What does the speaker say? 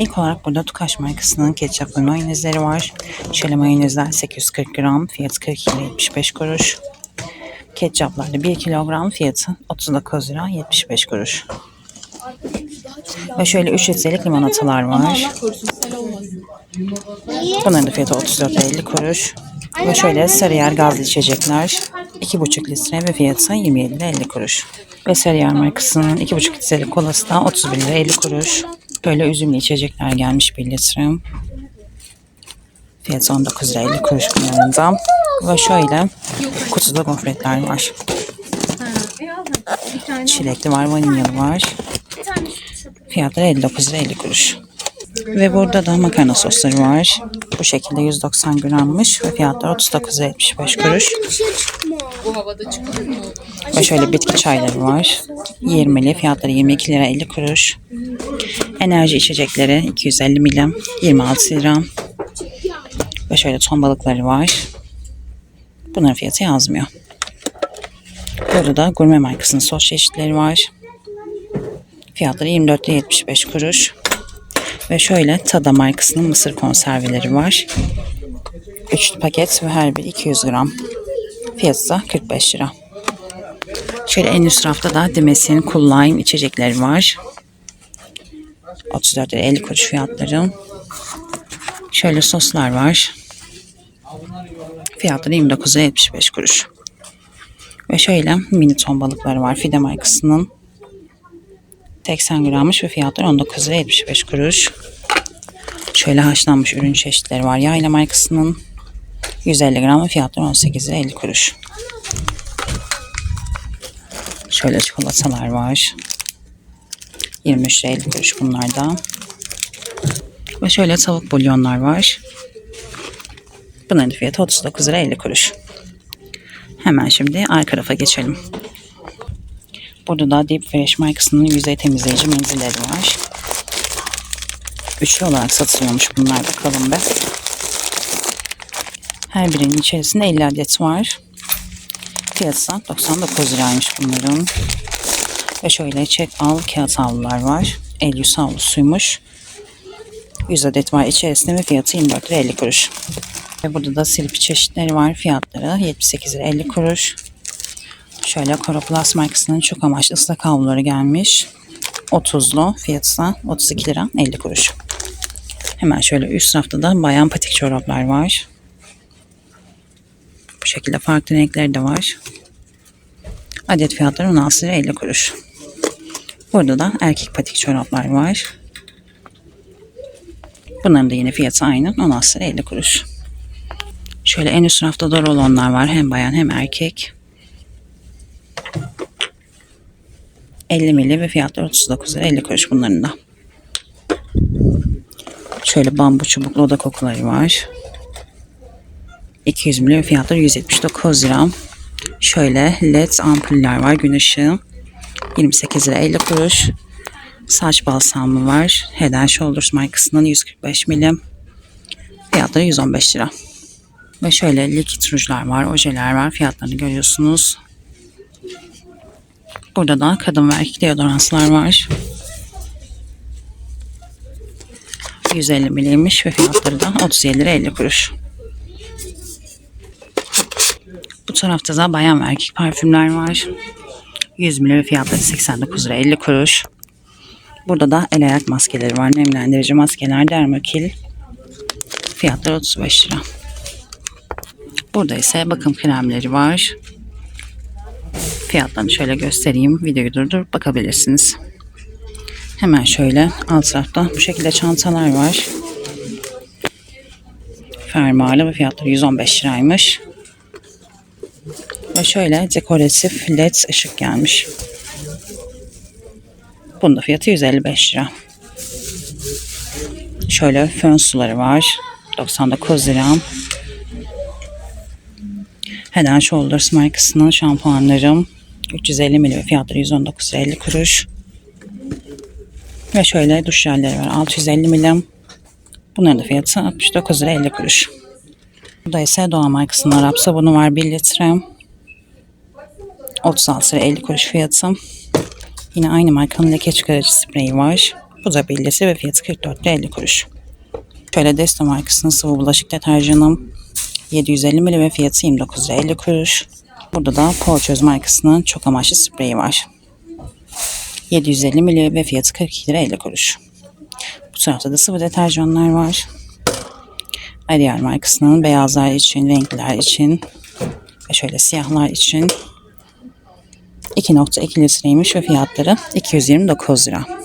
İlk olarak burada Tukaş markasının ketçap ve mayonezleri var. Şöyle mayonezler 840 gram, fiyatı 42,75 kuruş. Ketçaplar da 1 kilogram, fiyatı 39 lira 75 kuruş. Ve şöyle 3 litrelik limonatalar var. Bunların da fiyatı 34 lira 50 kuruş. Ve şöyle Sarıyer gazlı içecekler 2,5 litre ve fiyatı 27 lira 50 kuruş. Ve Sarıyer markasının 2,5 litrelik kolası da 31 lira 50 kuruş. Böyle üzümlü içecekler gelmiş 1 litre. Fiyatı 19 lira 50 kuruş bunların da. Ve şöyle kutuda gofretler var. Çilekli var, vanilyalı var. Fiyatları 59 lira 50 kuruş. Ve burada da makarna sosları var. Bu şekilde 190 grammış ve fiyatları 39 lira 75 kuruş. Bu havada çıkılır? Ve şöyle bitki çayları var. 20'li fiyatları 22 lira 50 kuruş. Enerji içecekleri 250 milim 26 lira. Ve şöyle ton balıkları var. Bunların fiyatı yazmıyor. Burada da gurme markasının sos çeşitleri var. Fiyatları 24 lira 75 kuruş. Ve şöyle Tada markasının mısır konserveleri var. Üçlü paket ve her biri 200 gram. Fiyatı da 45 lira. Şöyle en üst rafta da Dimes'in Cool Lime içecekleri var. 34 lira 50 kuruş fiyatları. Şöyle soslar var. Fiyatları 29 lira 75 kuruş. Ve şöyle mini ton balıkları var. Fide markasının 80 grammış ve fiyatları 19 lira 75 kuruş. Şöyle haşlanmış ürün çeşitleri var. Yayla markasının 150 gram ve fiyatları 18 lira 50 kuruş. Şöyle çikolatalar var. 23 lira 50 kuruş bunlardan. Ve şöyle tavuk bulyonlar var. Bunların fiyatı 39 lira 50 kuruş. Hemen şimdi arka rafa geçelim. Burada da Deep Fresh markasının yüzey temizleyici menzilleri var. Üçlü olarak satılıyormuş bunlar bakalım be. Her birinin içerisinde 50 adet var. Fiyatı da 99 liraymış bunların. Ve şöyle çek al kağıt havlular var. El yüz havlusuymuş. 100 adet var içerisinde ve fiyatı 24 lira 50 kuruş. Ve burada da silip çeşitleri var. Fiyatları 78 lira 50 kuruş. Şöyle Coroplast markasının çok amaçlı ıslak havluları gelmiş. 30'lu fiyatı da 32 lira 50 kuruş. Hemen şöyle üst rafta da bayan patik çoraplar var. Bu şekilde farklı renkleri de var. Adet fiyatları 16 lira 50 kuruş. Burada da erkek patik çoraplar var. Bunların da yine fiyatı aynı 16 lira 50 kuruş. Şöyle en üst rafta da rolonlar var. Hem bayan hem erkek. 50 mili ve fiyatları 39 lira 50 kuruş bunların da. Şöyle bambu çubuklu oda kokuları var. 200 mili ve fiyatları 179 lira. Şöyle led ampuller var gün ışığı. 28 lira 50 kuruş. Saç balsamı var. Head and Shoulders markasının 145 milim. Fiyatları 115 lira. Ve şöyle likit rujlar var, ojeler var. Fiyatlarını görüyorsunuz. Burada da kadın ve erkek deodoranslar var. 150 miliymiş ve fiyatları da 37 lira 50 kuruş. Bu tarafta da bayan ve erkek parfümler var. 100 ml ve fiyatları 89 lira 50 kuruş. Burada da el ayak maskeleri var. Nemlendirici maskeler Dermokil. Fiyatları 35 lira. Burada ise bakım kremleri var. Fiyatlarını şöyle göstereyim. Videoyu durdurup bakabilirsiniz. Hemen şöyle alt tarafta bu şekilde çantalar var. Fermuarlı ve fiyatları 115 liraymış. Ve şöyle dekoratif led ışık gelmiş. Bunun da fiyatı 155 lira. Şöyle fön suları var. 99 lira. Head Shoulders markasının şampuanlarım 350 ml fiyatları 119 lira 50 kuruş. Ve şöyle duş jelleri var 650 milim. Bunların da fiyatı 69 lira 50 kuruş. Burada ise Doğa markasının Arap sabunu var 1 litre. 36 lira 50 kuruş fiyatı. Yine aynı markanın leke çıkarıcı spreyi var. Bu da billesi ve fiyatı 44 lira 50 kuruş. Şöyle Desto markasının sıvı bulaşık deterjanım 750 ml ve fiyatı 29 lira 50 kuruş. Burada da Porçöz markasının çok amaçlı spreyi var. 750 ml ve fiyatı 42 lira 50 kuruş. Bu tarafta da sıvı deterjanlar var. Ariel markasının beyazlar için, renkler için ve şöyle siyahlar için 2.2 litreymiş ve fiyatları 229 lira.